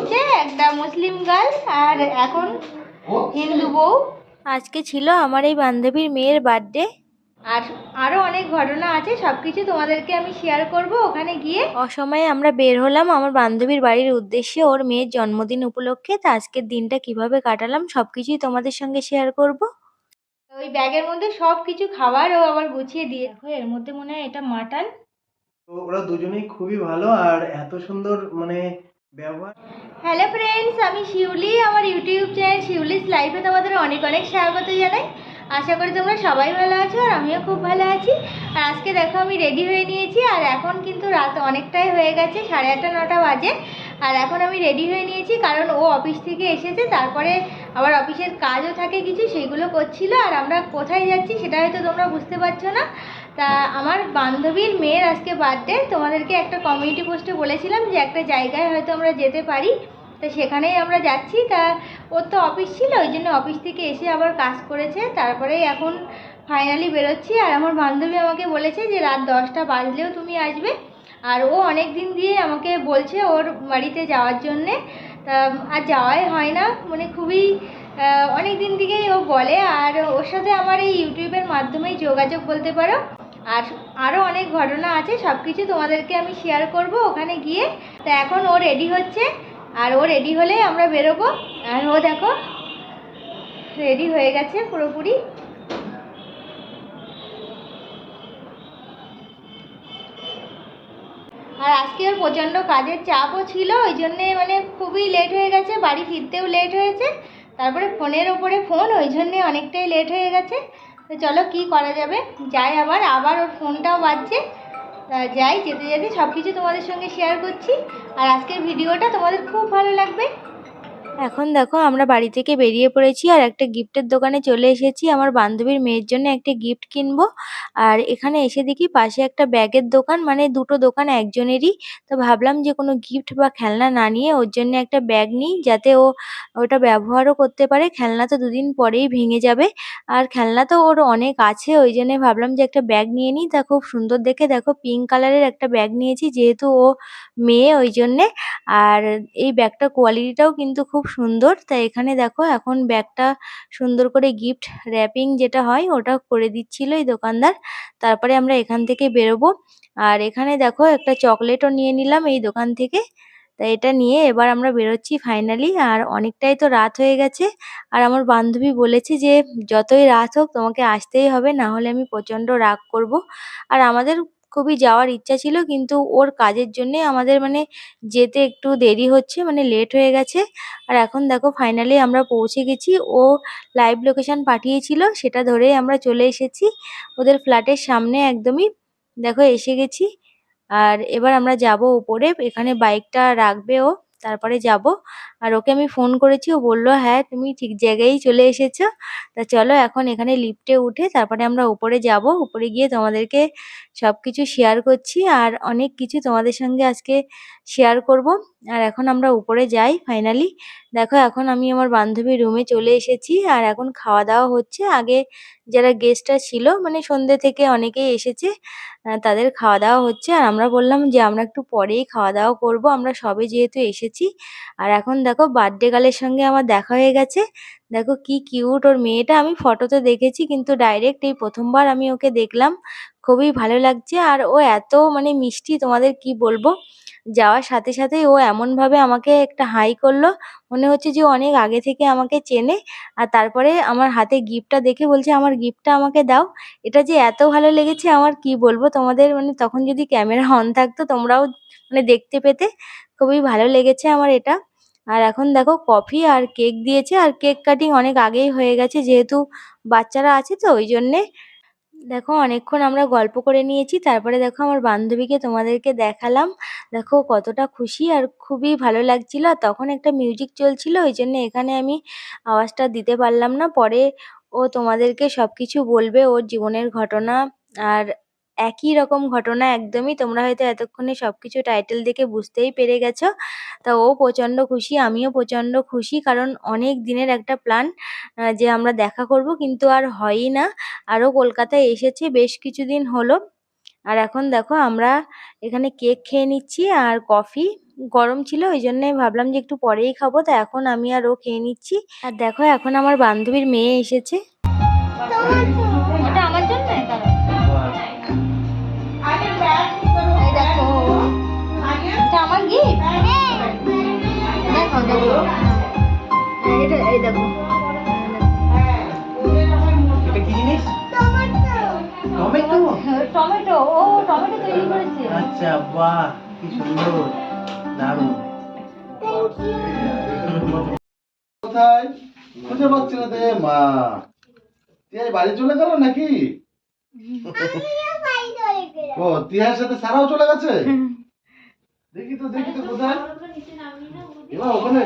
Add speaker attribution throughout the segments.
Speaker 1: হচ্ছে একটা মুসলিম গার্ল আর এখন হিন্দু বউ।
Speaker 2: আজকে ছিল আমার এই বান্ধবীর মেয়ের বার্থডে।
Speaker 1: আর আরও অনেক ঘটনা আছে সব কিছু তোমাদেরকে আমি শেয়ার করব ওখানে গিয়ে।
Speaker 2: অসময়ে আমরা বের হলাম আমার বান্ধবীর বাড়ির উদ্দেশ্যে ওর মেয়ের জন্মদিন উপলক্ষে। তা আজকের দিনটা কীভাবে কাটালাম সব কিছুই তোমাদের সঙ্গে শেয়ার করব।
Speaker 1: ওই ব্যাগের মধ্যে সব কিছু খাবার ও আবার গুছিয়ে দিয়ে দেখো এর মধ্যে মনে হয় এটা মাটন
Speaker 3: ওরা দুজনেই খুবই ভালো আর এত সুন্দর মানে
Speaker 1: হ্যালো ফ্রেন্ডস আমি শিউলি, আমার ইউটিউব চ্যানেল শিউলিস লাইফে তোমাদের অনেক অনেক স্বাগত জানাই। আশা করি তোমরা সবাই ভালো আছো আর আমিও খুব ভালো আছি। আর আজকে দেখো আমি রেডি হয়ে নিয়েছি আর এখন কিন্তু রাত অনেকটাই হয়ে গেছে, সাড়ে আটটা নটা বাজে। আর এখন আমি রেডি হয়ে নিয়েছি কারণ ও অফিস থেকে এসেছে, তারপরে আবার অফিসের কাজও থাকে কিছু সেইগুলো করছিল। আর আমরা কোথায় যাচ্ছি সেটা হয়তো তোমরা বুঝতে পারছ না। তা আমার বান্ধবীর মেয়ের আজকে বার্থডে তোমাদেরকে একটা কমিউনিটি পোস্টে বলেছিলাম যে একটা জায়গায় হয়তো আমরা যেতে পারি। তো সেখানেই আমরা যাচ্ছি। তা ওর তো অফিস ছিল, ওই জন্য অফিস থেকে এসে আবার কাজ করেছে। তারপরে এখন ফাইনালি বেরোচ্ছি। আর আমার বান্ধবী আমাকে বলেছে যে রাত দশটা বাজলেও তুমি আসবে। আর ও অনেক দিন দিয়ে আমাকে বলছে ওর বাড়িতে যাওয়ার জন্যে। তা আর যাওয়াই হয় না। মানে খুবই অনেক দিন থেকেই ও বলে। আর ওর সাথে আমার এই ইউটিউবের মাধ্যমেই যোগাযোগ বলতে পারো। আর আরও অনেক ঘটনা আছে সব কিছু তোমাদেরকে আমি শেয়ার করব ওখানে গিয়ে। তা এখন ও রেডি হচ্ছে, আর ও রেডি হলে আমরা বেরোবো। আর ও দেখো রেডি হয়ে গেছে পুরোপুরি। আর আজকে ওর প্রচণ্ড কাজের চাপও ছিল, ওই জন্যে মানে খুবই লেট হয়ে গেছে, বাড়ি ফিরতেও লেট হয়েছে। তারপরে ফোনের ওপরে ফোন ওই জন্যে অনেকটাই লেট হয়ে গেছে। তো চলো কি করা যাবে? যাই আবার আবার ওর ফোনটাও বাজছে। যাই, যেতে যেতে সব কিছু তোমাদের সঙ্গে শেয়ার করছি। আর আজকের ভিডিওটা তোমাদের খুব ভালো লাগবে।
Speaker 2: এখন দেখো, আমরা বাড়ি থেকে বেরিয়ে পড়েছি আর একটা গিফটের দোকানে চলে এসেছি। আমার বান্ধবীর মেয়ের জন্য একটা গিফট কিনবো। আর এখানে এসে দেখি পাশে একটা ব্যাগের দোকান মানে দুটো দোকান একজনেরই। তো ভাবলাম যে কোনো গিফট বা খেলনা না নিয়ে ওর জন্য একটা ব্যাগ নিই, যাতে ও ওটা ব্যবহারও করতে পারে। খেলনা তো দুদিন পরেই ভেঙে যাবে। আর খেলনা তো ওর অনেক আছে, ওই জন্য ভাবলাম যে একটা ব্যাগ নিয়ে নিই। তা খুব সুন্দর দেখে দেখো পিঙ্ক কালারের একটা ব্যাগ নিয়েছি, যেহেতু ও মেয়ে ওই জন্যে। আর এই ব্যাগটার কোয়ালিটিটাও কিন্তু খুব সুন্দর। তাই এখানে দেখো এখন ব্যাগটা সুন্দর করে গিফট র্যাপিং যেটা হয় ওটা করে দিচ্ছিল এই দোকানদার। তারপরে আমরা এখান থেকে বেরোবো। আর এখানে দেখো একটা চকলেটও নিয়ে নিলাম এই দোকান থেকে। তা এটা নিয়ে এবার আমরা বেরোচ্ছি ফাইনালি আর অনেকটাই তো রাত হয়ে গেছে। আর আমার বান্ধবী বলেছে যে, যতই রাত হোক তোমাকে আসতেই হবে না হলে আমি প্রচণ্ড রাগ করব। আর আমাদের খুবই যাওয়ার ইচ্ছা ছিল, কিন্তু ওর কাজের জন্যে আমাদের মানে যেতে একটু দেরি হচ্ছে মানে লেট হয়ে গেছে। আর এখন দেখো ফাইনালি আমরা পৌঁছে গেছি। ও লাইভ লোকেশন পাঠিয়েছিল, সেটা ধরেই আমরা চলে এসেছি। ওদের ফ্ল্যাটের সামনে একদমই দেখো এসে গেছি। আর এবার আমরা যাব উপরে, এখানে বাইকটা রাখবে ও, তারপরে যাব। আর ওকে আমি ফোন করেছি, ও বলল হ্যাঁ তুমি ঠিক জায়গায় চলে এসেছ। তা চলো এখন এখানে লিফটে উঠে তারপরে আমরা উপরে যাব। উপরে গিয়ে তোমাদেরকে সব কিছু শেয়ার করছি আর অনেক কিছু তোমাদের সঙ্গে আজকে শেয়ার করব। আর এখন আমরা উপরে যাই ফাইনালি দেখো, এখন আমি আমার বান্ধবীর রুমে চলে এসেছি আর এখন খাওয়া দাওয়া হচ্ছে। আগে যারা গেস্টরা ছিল মানে সন্ধ্যে থেকে অনেকেই এসেছে তাদের খাওয়া দাওয়া হচ্ছে। আর আমরা বললাম যে আমরা একটু পরেই খাওয়া দাওয়া করব। আমরা সবে যেহেতু এসেছি। আর এখন দেখো বার্থডে গার্লের সঙ্গে আমার দেখা হয়ে গেছে। দেখো কি কিউট ওর মেয়েটা। আমি ফটোতে দেখেছি কিন্তু ডাইরেক্ট এই প্রথমবার আমি ওকে দেখলাম। খুবই ভালো লাগছে। আর ও এত মানে মিষ্টি তোমাদের কি বলব? যাওয়ার সাথে সাথেই ও এমনভাবে আমাকে একটা হাই করল। মনে হচ্ছে যে অনেক আগে থেকে আমাকে চেনে। আর তারপরে আমার হাতে গিফটটা দেখে বলছে, আমার গিফটটা আমাকে দাও। এটা যে এত ভালো লেগেছে আমার কি বলব? তোমাদের মানে তখন যদি ক্যামেরা অন থাকতো তোমরাও মানে দেখতে পেতে। খুবই ভালো লেগেছে আমার এটা। আর এখন দেখো কফি আর কেক দিয়েছে, আর কেক কাটিং অনেক আগেই হয়ে গেছে যেহেতু বাচ্চারা আছে তো, ওই জন্যে দেখো অনেকক্ষণ আমরা গল্প করে নিয়েছি। তারপরে দেখো আমার বান্ধবীকে তোমাদেরকে দেখালাম। দেখো কতটা খুশি আর খুবই ভালো লাগছিল। আর তখন একটা মিউজিক চলছিল, ওই জন্য এখানে আমি আওয়াজটা দিতে পারলাম না। পরে ও তোমাদেরকে সব কিছু বলবে, ওর জীবনের ঘটনা আর একই রকম ঘটনা একদমই তোমরা হয়তো এতক্ষণে সব কিছু টাইটেল দেখে বুঝতেই পেরে গেছো। তা ও প্রচণ্ড খুশি, আমিও প্রচণ্ড খুশি, কারণ অনেক দিনের একটা প্ল্যান যে আমরা দেখা করব, কিন্তু আর হয়ই না। আরও কলকাতায় এসেছে, বেশ কিছুদিন হলো। আর এখন দেখো, আমরা এখানে কেক খেয়ে নিচ্ছি আর কফি গরম ছিল, ওই জন্যে ভাবলাম যে একটু পরেই খাব, তা এখন আমি আর ও খেয়ে নিচ্ছি। আর দেখো, এখন আমার বান্ধবীর মেয়ে এসেছে।
Speaker 1: দেখো দেখো এটা এই দেখো।
Speaker 3: এটা কি জিনিস? টমেটো।
Speaker 1: টমেটো ও টমেটো তৈরি করেছে।
Speaker 3: আচ্ছা বাহ কি সুন্দর দারুণ।
Speaker 4: কোথায়? খুঁজে পাচ্ছি না রে মা। তিয়াই বাড়ি চলে গেল নাকি? ও তিয়ার সাথে সারাও চলে গেছে? দেখি তো দেখি তো কোথায়? এবার ওখানে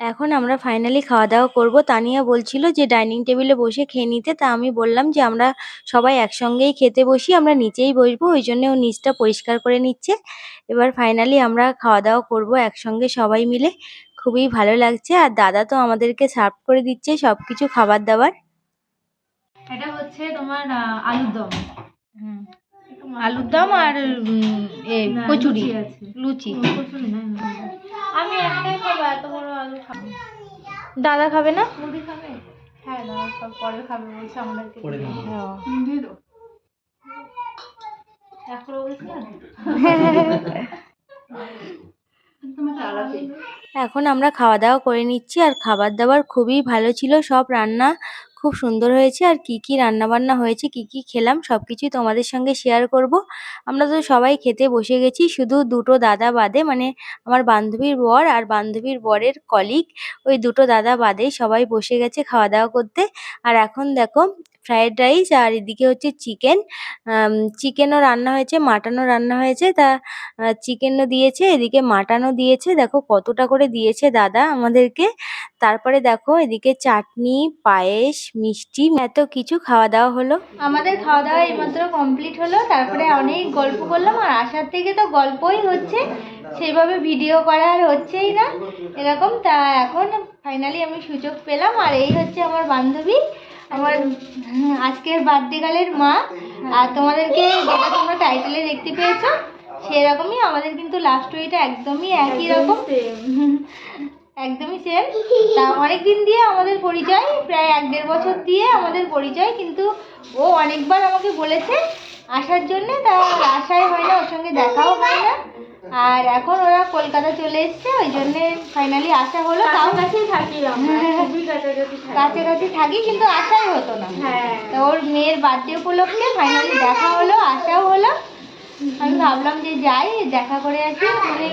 Speaker 2: এখন আমরা ফাইনালি খাওয়া দাওয়া করব। তানিয়া বলছিল যে ডাইনিং টেবিলে বসে খেয়ে নিতে তা আমি বললাম যে আমরা সবাই একসঙ্গেই খেতে বসি আমরা নিচেই বসবো ওই জন্য ও নিচটা পরিষ্কার করে নিচ্ছে। এবার ফাইনালি আমরা খাওয়া দাওয়া করব একসঙ্গে সবাই মিলে। খুবই ভালো লাগছে। আর দাদা তো আমাদেরকে সার্ভ করে দিচ্ছে সবকিছু খাবার দাবার।
Speaker 5: এটা হচ্ছে তোমার আলুর দম।
Speaker 1: আলুর দম আর কচুরি।
Speaker 5: লুচি আছে।
Speaker 1: লুচি।
Speaker 5: কচুরি না আমি একটাই খাব এত বড় আলু খাব।
Speaker 1: দাদা খাবে না?
Speaker 5: মুড়ি খাবে? হ্যাঁ দাদা সব পরে খাবে বলছে আমাদেরকে
Speaker 3: পরে
Speaker 2: এখন আমরা খাওয়া দাওয়া করে নিচ্ছি আর খাবার দাবার খুবই ভালো ছিল, সব রান্না খুব সুন্দর হয়েছে আর কি কি রান্না বান্না হয়েছে, কি কি খেলাম সবকিছুই তোমাদের সঙ্গে শেয়ার করব। আমরা তো সবাই খেতে বসে গেছি, শুধু দুটো দাদা বাদে মানে আমার বান্ধবীর বর আর বান্ধবীর বরের কলিগ ওই দুটো দাদা বাদে সবাই বসে গেছে খাওয়া দাওয়া করতে। আর এখন দেখো ফ্রায়েড রাইস আর এদিকে হচ্ছে চিকেন চিকেনও রান্না হয়েছে মাটনও রান্না হয়েছে, তা চিকেনও দিয়েছে, এদিকে মাটনও দিয়েছে, দেখো কতটা করে দিয়েছে দাদা আমাদেরকে। তারপরে দেখো এদিকে চাটনি, পায়েস, মিষ্টি, এত কিছু খাওয়া দাওয়া হলো।
Speaker 1: আমাদের খাওয়া দাওয়া এইমাত্র কমপ্লিট হলো, তারপরে অনেক গল্প করলাম, আর আসার থেকে তো গল্পই হচ্ছে, সেইভাবে ভিডিও করা আর হচ্ছেই না, এরকম। তা এখন ফাইনালি আমি সুযোগ পেলাম, আর এই হচ্ছে আমার বান্ধবী আমার আজকের বার্থডে গালের মা আর তোমাদেরকে যেটা তোমরা টাইটেলে দেখতে পেয়েছ সেরকমই আমাদের কিন্তু লাস্ট স্টোরিটা একদমই একই রকম। একদমই সেম তা অনেক দিন দিয়ে আমাদের পরিচয় প্রায় এক দেড় বছর দিয়ে আমাদের পরিচয় কিন্তু ও অনেকবার আমাকে বলেছে আসার জন্য তা আসাই হয় না ওর সঙ্গে দেখাও হয় না আর এখন ওরা কলকাতা চলে এসছে ওই জন্য ফাইনালি আসা হলো তাও
Speaker 5: কাছাকাছি থাকি আমরা খুবই কাছাকাছি থাকি।
Speaker 1: কিন্তু আসাই হতো না।
Speaker 5: হ্যাঁ।
Speaker 1: তা ওর মেয়ের বার্থডে উপলক্ষে ফাইনালি দেখা হলো আসাও হলো। আমি ভাবলাম যে যাই দেখা করে আসি মানে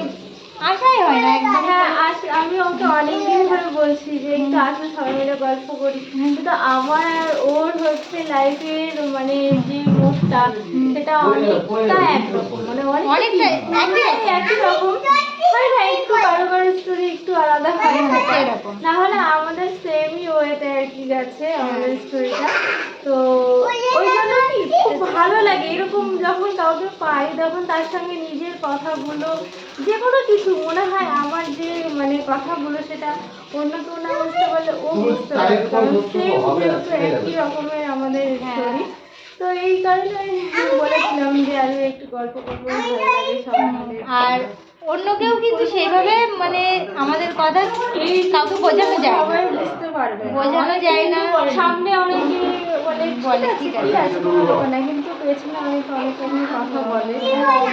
Speaker 1: আসাই হয় না একদম।
Speaker 5: হ্যাঁ আস আমি ওকে অনেকদিন ধরে বলছি যে একটু আসলে সবাই মিলে গল্প করি। কিন্তু আমার আর ওর হচ্ছে লাইফের মানে যে মুখটা সেটা অনেকটা একরকম মানে
Speaker 1: অনেকটা একই
Speaker 5: রকম। হয় না একটু কারও কারও স্টোরি একটু আলাদা হয় না
Speaker 1: এরকম।
Speaker 5: না হলে আমাদের সেমই ওয়েতে আর কি গেছে আমাদের স্টোরিটা তো ওই জন্য কি খুব ভালো লাগে। এরকম যখন কাউকে পাই তখন তার সঙ্গে নিজের কথাগুলো যে কোনো কিছু মনে হয় আমার যে মানে কথাগুলো সেটা অন্য কেউ না বুঝতে পারলে ও বুঝতে পারবে কারণ
Speaker 4: না,
Speaker 5: যেহেতু একই রকমের আমাদের স্টোরি তো এই কারণে আমি বলেছিলাম যে আমি একটু গল্প করব
Speaker 1: আর অন্য কেউ কিন্তু সেইভাবে মানে আমাদের কথা কাউকে বোঝানো যায়
Speaker 5: সবাই বুঝতে পারবে
Speaker 1: বোঝানো যায় না
Speaker 5: সামনে অনেকে বলে
Speaker 1: বলে,
Speaker 5: ঠিক আছে কোনো না কিন্তু পেছনে অনেকে অনেক কথা বলে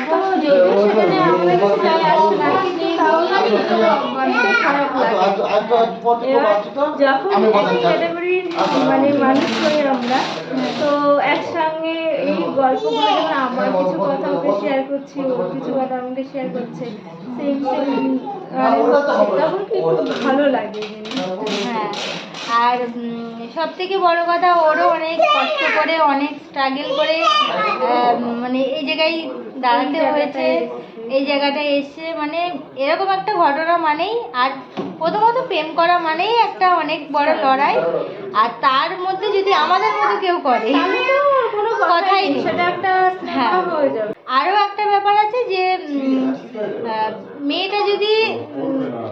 Speaker 5: তো যদিও সেখানে আমাদের আসে না কিন্তু তাও মানে খারাপ লাগে যখন মানে মানুষ হই আমরা। তো একসঙ্গে এই গল্পগুলো যখন আমার কিছু কথা ওকে শেয়ার করছি ওর কিছু কথা আমাকে শেয়ার করছে সেম সেম মানে তখন কি খুব ভালো লাগে
Speaker 1: হ্যাঁ আর সব থেকে বড় কথা ওরও অনেক কষ্ট করে অনেক স্ট্রাগল করে মানে এই জায়গায় দাঁড়াতে হয়েছে। এই জায়গাটায় এসে মানে এরকম একটা ঘটনা মানেই আর প্রথমত প্রেম করা মানেই একটা অনেক বড় লড়াই। আর তার মধ্যে যদি আমাদের মতো কেউ করে
Speaker 5: কোনো কথাই। সেটা একটা
Speaker 1: হ্যাঁ।
Speaker 5: হয়ে
Speaker 1: আরও একটা ব্যাপার আছে যে মেয়েটা যদি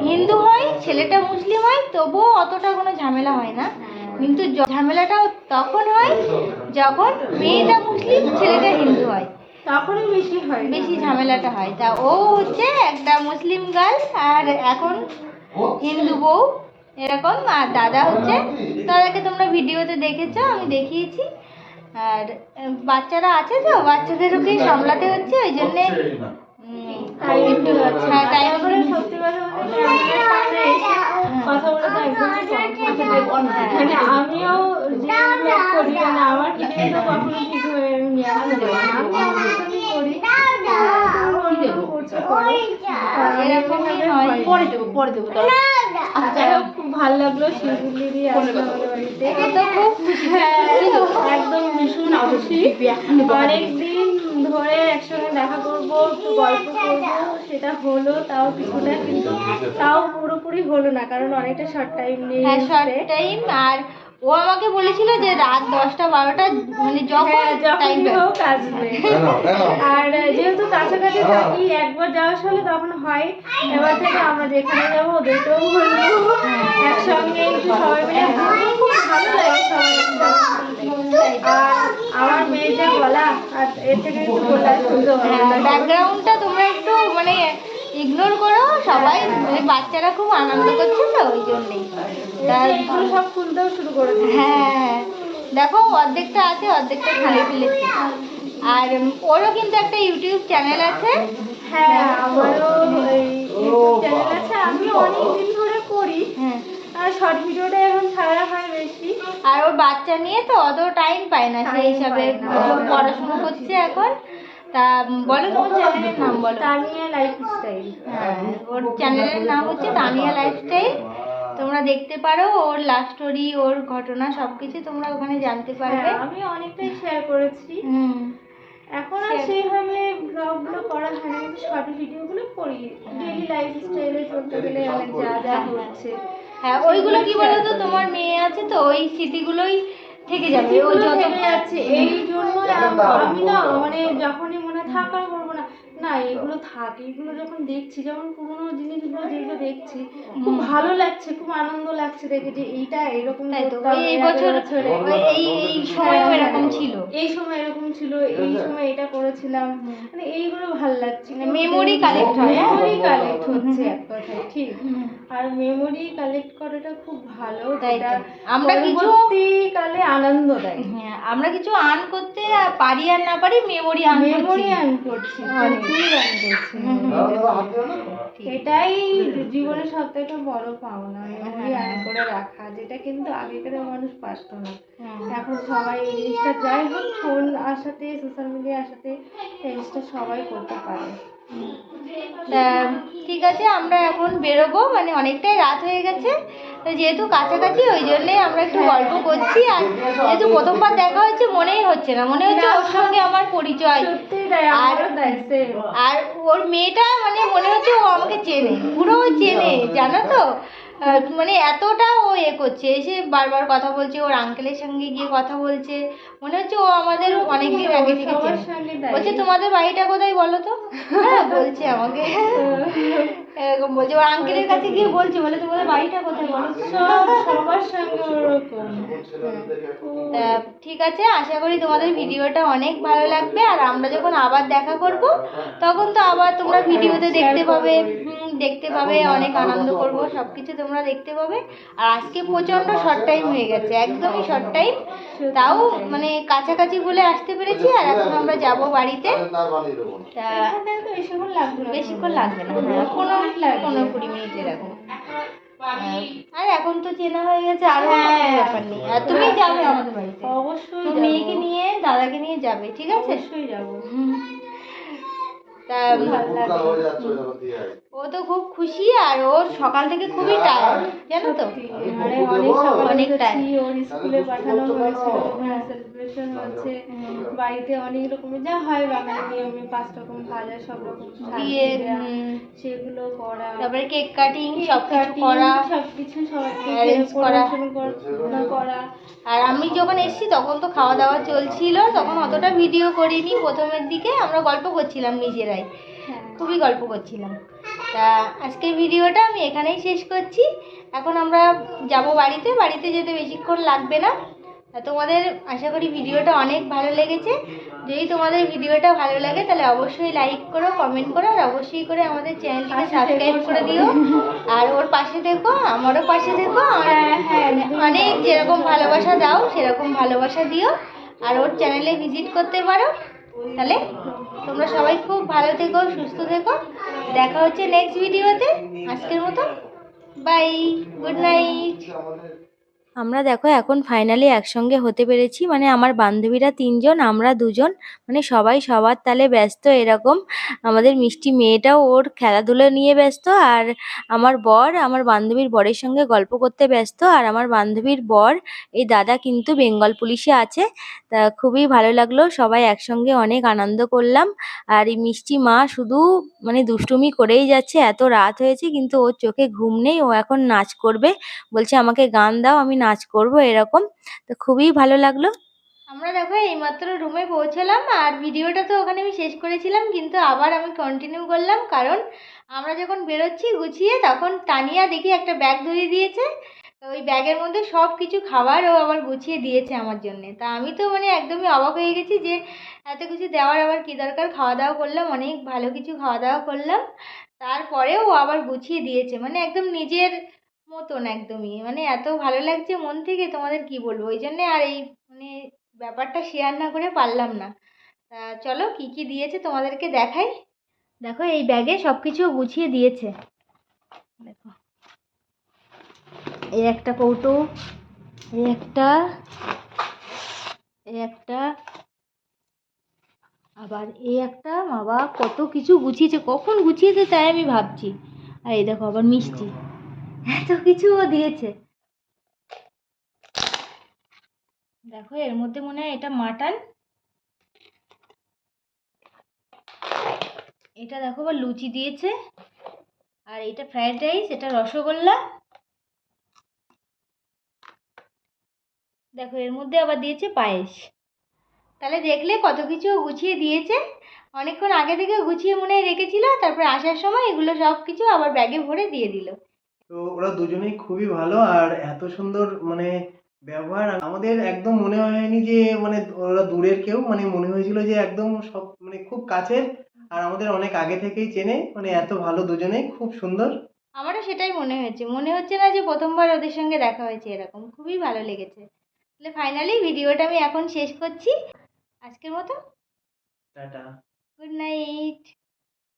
Speaker 1: হিন্দু হয় ছেলেটা মুসলিম হয় তবুও অতটা কোনো ঝামেলা হয় না। কিন্তু ঝামেলাটাও তখন হয় যখন মেয়েটা মুসলিম ছেলেটা হিন্দু হয়।
Speaker 5: তখনই বেশি হয়।
Speaker 1: বেশি ঝামেলাটা হয়। তা ও হচ্ছে একটা মুসলিম গার্ল আর এখন হিন্দু বউ। এরকম। আর দাদা হচ্ছে দাদাকে তোমরা ভিডিওতে দেখেছ আমি দেখিয়েছি। আর বাচ্চারা আছে তো বাচ্চাদেরকে সামলাতে হচ্ছে ওই জন্যে উম,
Speaker 5: টাইম একটু যাচ্ছে
Speaker 1: হ্যাঁ, time
Speaker 5: তারপরে সত্যি কথা বলতে সামনে এসে কথা বলে তো একদমই মানে আমিও করি মানে আমার ভিডিও তো কখনো ঠিক হয়ে নিয়ে আসতে পারি না আমি আমার মতনই করি তোমার অন্য করছে করো। আর
Speaker 1: এরকমই হয়
Speaker 5: পরে দেবো পরে দেবো যাই হোক খুব ভালো লাগল বাড়িতে
Speaker 1: খুব
Speaker 5: হ্যাঁ, একদম ভীষণ খুশি অনেকদিন ধরে একসঙ্গে দেখা করব একটু গল্প করব সেটা হলো তাও কিছুটা কিন্তু তাও পুরোপুরি হলো না কারণ অনেকটা শর্ট টাইম নিয়ে
Speaker 1: হ্যাঁ শর্ট টাইম আর ও আমাকে বলেছিল যে রাত দশটা বারোটা মানে যখন
Speaker 5: হ্যাঁ
Speaker 1: টাইম
Speaker 5: যখনই হোক আসবে। আর যেহেতু কাছাকাছি থাকি একবার যাওয়ার সালে তখন হয়। এবার থেকে আমরা যেখানে যাব ওদেরকেও বলব। একসঙ্গে একটু সবাই মিলে ঘুরবো। খুব ভালো লাগে সবাই আর আমার মেয়েটা গলা আর এর থেকে একটু গলা।
Speaker 1: ব্যাকগ্রাউন্ডটা তোমরা একটু মানে ইগনোর করো সবাই মানে বাচ্চারা খুব আনন্দ করছে তো ওই জন্যেই। তা
Speaker 5: সব খুলতেও শুরু করে
Speaker 1: হ্যাঁ দেখো অর্ধেকটা আছে অর্ধেকটা খুলে ফেলেছি আর ওরও কিন্তু একটা ইউটিউব চ্যানেল আছে।
Speaker 5: হ্যাঁ আমারও ইউটিউব চ্যানেল আছে। আমি অনেক দিন ধরে করি।
Speaker 1: হ্যাঁ।
Speaker 5: আর শর্ট ভিডিওটা এখন ছাড়া হয় বেশি।
Speaker 1: আর ওর বাচ্চা নিয়ে তো অত টাইম পায় না সেই হিসাবে পড়াশোনা করছে এখন। তা বলো তোমার চ্যানেলের নাম বলো।
Speaker 5: তানিয়া লাইফ স্টাইল
Speaker 1: হ্যাঁ ওর চ্যানেলের নাম হচ্ছে তানিয়া লাইফস্টাইল তোমরা দেখতে পারো ওর লাভ স্টোরি ওর ঘটনা সব কিছু তোমরা ওখানে জানতে পারবে।
Speaker 5: হ্যাঁ আমি অনেকটাই শেয়ার করেছি।
Speaker 1: হুম।
Speaker 5: এখন আর সেইভাবে ব্লগগুলো করা হয় না কিন্তু শর্ট ভিডিওগুলো করি। ডেইলি লাইফ স্টাইলে চলতে গেলে অনেক যা যা হচ্ছে।
Speaker 1: হ্যাঁ ওইগুলো কি বলো তো তোমার মেয়ে আছে তো ওই স্মৃতিগুলোই থেকে যাবে। ও
Speaker 5: এগুলো
Speaker 1: যত
Speaker 5: যাচ্ছে এই জন্য আমি না মানে যখনই মনে থাক আর করব না না এগুলো থাক এগুলো যখন দেখছি যেমন পুরোনো জিনিসগুলো যেগুলো দেখছি খুব ভালো লাগছে খুব আনন্দ লাগছে দেখে যে এইটা এরকম
Speaker 1: এই বছর এই এই সময়ও
Speaker 5: হ্যাঁ,
Speaker 1: এরকম
Speaker 5: হ্যাঁ।
Speaker 1: ছিল।
Speaker 5: এই সময় এরকম ছিল এই সময় এটা করেছিলাম। মানে এইগুলো ভালো লাগছে
Speaker 1: memory collect হয়, হ্যাঁ?
Speaker 5: মেমোরি কালেক্ট হচ্ছে এক কথায় ঠিক। আর মেমোরি কালেক্ট করাটা খুব ভালো
Speaker 1: তাই আমরা কিছু-
Speaker 5: পরবর্তীকালে আনন্দ দেয়।
Speaker 1: হ্যাঁ আমরা কিছু আর্ন করতে পারি আর না পারি মেমোরি আর্ন
Speaker 5: মেমোরি আর্ন করছি এটাই জীবনের সব থেকে বড় পাওনা মেমোরি আর্ন করে রাখা যেটা কিন্তু আগেকার মানুষ পারত না। এখন সবাই এই জিনিসটা যাই হোক ফোন আসাতে সোশ্যাল মিডিয়া আসাতে এই জিনিসটা সবাই করতে পারে।
Speaker 1: তা ঠিক আছে আমরা এখন বেরোবো মানে অনেকটাই রাত হয়ে গেছে। তো যেহেতু কাছাকাছি ওই জন্যেই আমরা একটু গল্প করছি। আর যেহেতু প্রথমবার দেখা হচ্ছে মনেই হচ্ছে না। মনে হচ্ছে ওর সঙ্গে আমার পরিচয়। আর-। আর ওর মেয়েটা মানে মনে হচ্ছে ও আমাকে চেনে। পুরো চেনে জানো তো? মানে এতটা ও এ করছে এসে বারবার কথা বলছে ওর আঙ্কেলের সঙ্গে গিয়ে কথা বলছে মনে হচ্ছে ও আমাদের অনেক দিন আগে থেকে বলছে তোমাদের বাড়িটা কোথায় বলো তো? হ্যাঁ বলছে আমাকে। এরকম বলছে। ওর আঙ্কেলের কাছে গিয়ে বলছে বলে তোমাদের বাড়িটা কোথায় বলো
Speaker 5: সব সবার সঙ্গে ওরকম।
Speaker 1: তা ঠিক আছে আশা করি তোমাদের ভিডিওটা অনেক ভালো লাগবে। আর আমরা যখন আবার দেখা করব তখন তো আবার তোমরা ভিডিওতে দেখতে পাবে দেখতে পাবে অনেক আনন্দ করব সব কিছু তোমরা দেখতে পাবে। আর আজকে প্রচণ্ড শর্ট টাইম হয়ে গেছে একদমই শর্ট টাইম তাও মানে কাছাকাছি বলে আসতে পেরেছি আর এখন আমরা যাব বাড়িতে।
Speaker 5: বেশিক্ষণ লাগবে না।
Speaker 1: বেশিক্ষণ না হ্যাঁ, পনেরো কুড়ি মিনিট এরকম। আর এখন তো চেনা হয়ে গেছে আর ব্যাপার নেই আর তুমি যাবে আমাদের বাড়িতে।
Speaker 5: অবশ্যই।
Speaker 1: মেয়েকে নিয়ে দাদাকে নিয়ে যাবে ঠিক আছে?
Speaker 5: অবশ্যই যাব।
Speaker 1: তা ও তো খুব খুশি আর ওর সকাল থেকে খুবই টায়ার্ড জানো তো?
Speaker 5: মানে অনেক সকালে
Speaker 1: অনেক
Speaker 5: উঠেছি, ওর স্কুলে পাঠানো হয়েছিল সেলিব্রেশন হচ্ছে বাড়িতে অনেক রকমের যা হয় বাঙালি নিয়মে পাঁচ রকম ভাজা সব রকম
Speaker 1: দিয়ে
Speaker 5: সেগুলো করা।
Speaker 1: তারপরে কেক কাটিং সব কিছু করা।
Speaker 5: সবকিছু সবাইকে
Speaker 1: Arrange করা।
Speaker 5: করা।
Speaker 1: আর আমি যখন এসেছি তখন তো খাওয়া দাওয়া চলছিল তখন অতটা ভিডিও করিনি। প্রথমের দিকে আমরা গল্প করছিলাম নিজেরাই
Speaker 5: হ্যাঁ।
Speaker 1: খুবই গল্প করছিলাম। তা আজকের ভিডিওটা আমি এখানেই শেষ করছি। এখন আমরা যাব বাড়িতে। বাড়িতে যেতে বেশিক্ষণ লাগবে না। তা তোমাদের আশা করি ভিডিওটা অনেক ভালো লেগেছে। যদি তোমাদের ভিডিওটা ভালো লাগে তাহলে অবশ্যই লাইক করো কমেন্ট করো আর অবশ্যই করে আমাদের চ্যানেলটিকে সাবস্ক্রাইব করে দিও। আর ওর পাশে দেখো আমারও পাশে দেখো
Speaker 5: হ্যাঁ হ্যাঁ
Speaker 1: অনেক যেরকম ভালোবাসা দাও সেরকম ভালোবাসা দিও। আর ওর চ্যানেলে ভিজিট করতে পারো। তাহলে তোমরা সবাই খুব ভালো থেকো, সুস্থ থেকো। দেখা হচ্ছে নেক্সট ভিডিওতে আজকের মতো বাই গুড নাইট
Speaker 2: আমরা দেখো এখন ফাইনালি একসঙ্গে হতে পেরেছি। মানে আমার বান্ধবীরা তিনজন, আমরা দুজন। মানে সবাই সবার তালে ব্যস্ত এরকম। আমাদের মিষ্টি মেয়েটাও ওর খেলাধুলো নিয়ে ব্যস্ত আর আমার বর আমার বান্ধবীর বরের সঙ্গে গল্প করতে ব্যস্ত। আর আমার বান্ধবীর বর, এই দাদা কিন্তু বেঙ্গল পুলিশে আছে। তা খুবই ভালো লাগল, সবাই একসঙ্গে অনেক আনন্দ করলাম। আর এই মিষ্টি মা শুধু মানে দুষ্টুমি করেই যাচ্ছে, এত রাত হয়েছে, কিন্তু ওর চোখে ঘুম নেই, ও এখন নাচ করবে। বলছে, আমাকে গান দাও, আমি নাচ করব এরকম। তো খুবই ভালো লাগল।
Speaker 1: আমরা দেখো এইমাত্র রুমে পৌঁছলাম আর ভিডিওটা তো ওখানে আমি শেষ করেছিলাম, কিন্তু আবার আমি কন্টিনিউ করলাম কারণ আমরা যখন বেরোচ্ছি গুছিয়ে, তখন তানিয়া দেখি একটা ব্যাগ ধরিয়ে দিয়েছে। তো ওই ব্যাগের মধ্যে সব কিছু খাবার ও আবার গুছিয়ে দিয়েছে আমার জন্যে। তা আমি তো মানে একদমই অবাক হয়ে গেছি যে এত কিছু দেওয়ার আবার কী দরকার? খাওয়া দাওয়া করলাম, অনেক ভালো কিছু খাওয়া দাওয়া করলাম। তারপরেও আবার গুছিয়ে দিয়েছে। মানে একদম নিজের মতন একদমই। মানে এত ভালো লাগছে মন থেকে তোমাদের কি বলব? ওই জন্যে আর এই মানে ব্যাপারটা শেয়ার না করে পারলাম না। তা চলো কি কি দিয়েছে তোমাদেরকে দেখাই। দেখো এই ব্যাগে সব কিছু গুছিয়ে দিয়েছে। দেখো। এই একটা কৌটো, এই একটা এই একটা, আবার এই একটা, বাবা কত কিছু গুছিয়েছে, কখন গুছিয়েছে তাই আমি ভাবছি। আর এই দেখো আবার মিষ্টি। এত কিছু ও দিয়েছে। দেখো, এর মধ্যে মনে হয় এটা মাটন। এটা দেখো আবার লুচি দিয়েছে। আর এটা ফ্রায়েড রাইস, এটা রসগোল্লা। দেখো, এর মধ্যে আবার দিয়েছে পায়েস। তাহলে দেখলে কত কিছু গুছিয়ে দিয়েছে। অনেকক্ষণ আগে থেকে গুছিয়ে মনে হয় রেখেছিল, তারপরে আসার সময় এগুলো সব কিছু আবার ব্যাগে ভরে দিয়ে দিল।
Speaker 3: তো ওরা দুজনেই খুবই ভালো আর এত সুন্দর মানে ব্যবহার আমাদের একদম মনে হয়নি যে মানে ওরা দূরের কেউ মানে মনে হয়েছিল যে একদম সব মানে খুব কাছের আর আমাদের অনেক আগে থেকেই চেনে মানে এত ভালো দুজনেই খুব সুন্দর।
Speaker 1: আমারও সেটাই মনে হয়েছে। মনে হচ্ছে না যে প্রথমবার ওদের সঙ্গে দেখা হয়েছে এরকম। খুবই ভালো লেগেছে। তাহলে ফাইনালি ভিডিওটা আমি এখন শেষ করছি। আজকের মতো।
Speaker 3: টাটা।
Speaker 1: Good night